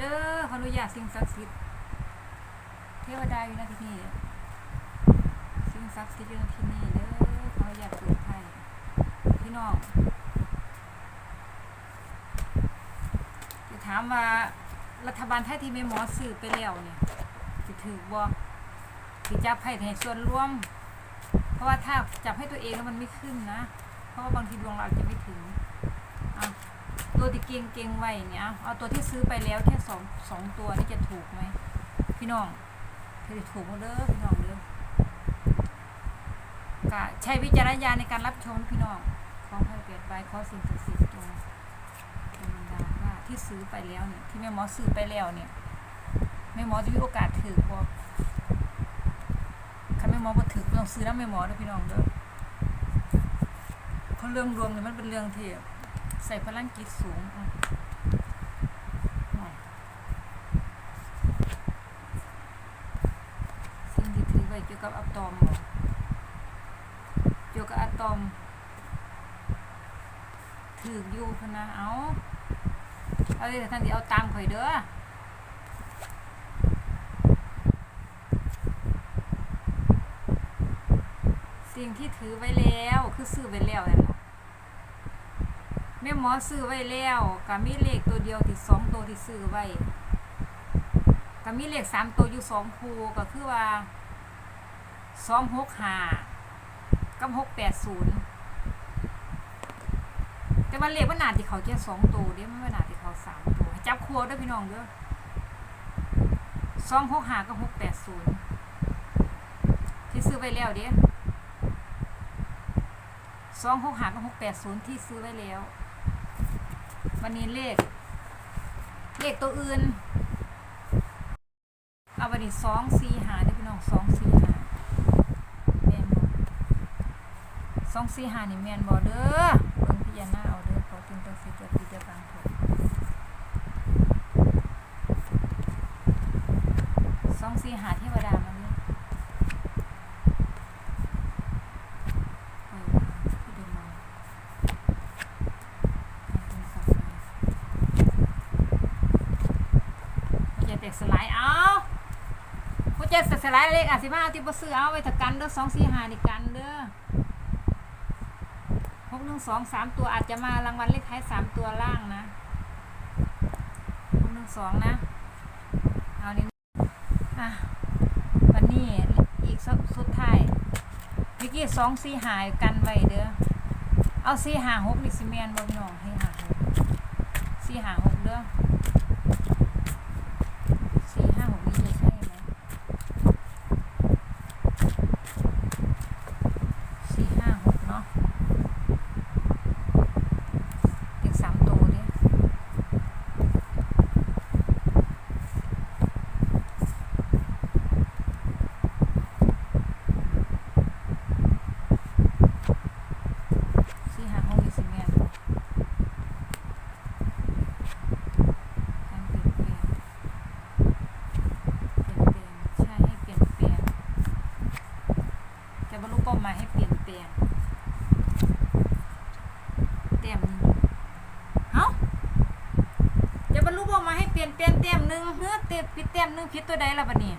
เด้อขออนุญาตสิ่งศักดิ์สิทธิ์เทวดาอยู่ในที่นี่สิ่งศักดิ์สิทธิ์อยู่ในที่นี่เด้อขออนุญาตเปิดไทยพี่น้องจะถามว่ารัฐบาลไทยที่แม่หมอซื้อไปแล้วเนี่ยสิถือบ่สิจับให้ในส่วนร่วม เพราะว่าถ้าจับให้ตัวเองแล้วมันไม่ขึ้นนะ เพราะว่าบางทีดวงเราจะไม่ถึงเอา ตัวที่เก่งเก่งไว้เนี่ยเอาเอาตัวที่ซื้อไปแล้วแค่สองสองตัวนี่จะถูกไหมพี่น้องจะถูกเด้อพี่น้องเด้อกะใช้วิจารณญาณในการรับชมพี่น้องขอให้เปลี่ยนไปขอสิ่งศักดิ์สิทธิ์ตรงตรงบันดาว่าที่ซื้อไปแล้วเนี่ยที่แม่หมอซื้อไปแล้วเนี่ยแม่หมอจะมีโอกาสถือบ่คันแม่หมอบ่ถือต้องซื้อน้ำแม่หมอเด้อพี่น้องเด้อเพราะเรื่องดวงเนี่ยมันเป็นเรื่องที่ ใส่พลังจิตสูงอะอะสิ่งที่ถือไว้เกี่ยวกับอะตอมบ่เกี่ยวกับอะตอม ถืออยู่พนะเอาเอาเลยท่านที่เอาตามข่อยเด้อสิ่งที่ถือไว้แล้วคือซื้อไว้แล้วนั่นล่ะ แม่หมอซื้อไว้แล้วก็มีเลขตัวเดียวที่สองตัวที่ซื้อไว้ก็มีเลขสามตัวอยู่สองคูก็คือว่าสองหกห้ากับหกแปดศูนย์แต่ว่าเลขมันหนาที่เขาแค่สองตัวเด้มันไม่หนาที่เขาสามตัวจับครัวด้วยพี่น้องเด้อสองหกห้ากับหกแปดศูนย์ที่ซื้อไว้แล้วเด้สองหกห้ากับหกแปดศูนย์ที่ซื้อไว้แล้ว วันนี้เลข เลขตัวอื่น เอาวันนี้สองสี่หาเด้อพี่น้องสองสี่หาแมนบอสองสี่หานี่แมนบอเด้อเบิ่งพิจารณาเอาเด้อขอจึงตังสิจะพิจารณาเถิดสองสี่หาเทวดามาเนี่ยเออที่เดินมาเอาเป็นสับไปอย่า แตกสลายเอาผู้เจ็ดสลายเลขอาจสิมาเอาที่บ่ซื้อเอาไว้ถ้ากันเด้อสองสี่หานี่กันเด้อหกหนึ่งสองสามตัวอาจจะมารางวัลเลขท้ายสามตัวล่างนะหกหนึ่งสองนะเอานี่อะวันนี้อีกสุดสุดท้ายเมื่อกี้สองสี่หายกันไว้เด้อเอาสี่หาหกนี่สิแมนบ่พี่น้องให้หาหกสี่หาหกเด้อสี่ห้าหกนี่จะใช่ไหมสี่ห้าหกเนาะเด็กสามตัวเด้สี่หาหกนี่สิแมนการเปลี่ยนแปลง เปลี่ยนแปลงใช่ให้เปลี่ยนแปลงจะบรรลุเป้าหมายให้เปลี่ยนแปลงแต้มหนึ่งเอ้าจะบรร ลุเป้าหมายนเปลี่ยนแปลงแต้มหนึ่งเฮ้อเต็มผิดเต้มหนึ่งผิดตัวใดล่ะบัดนี้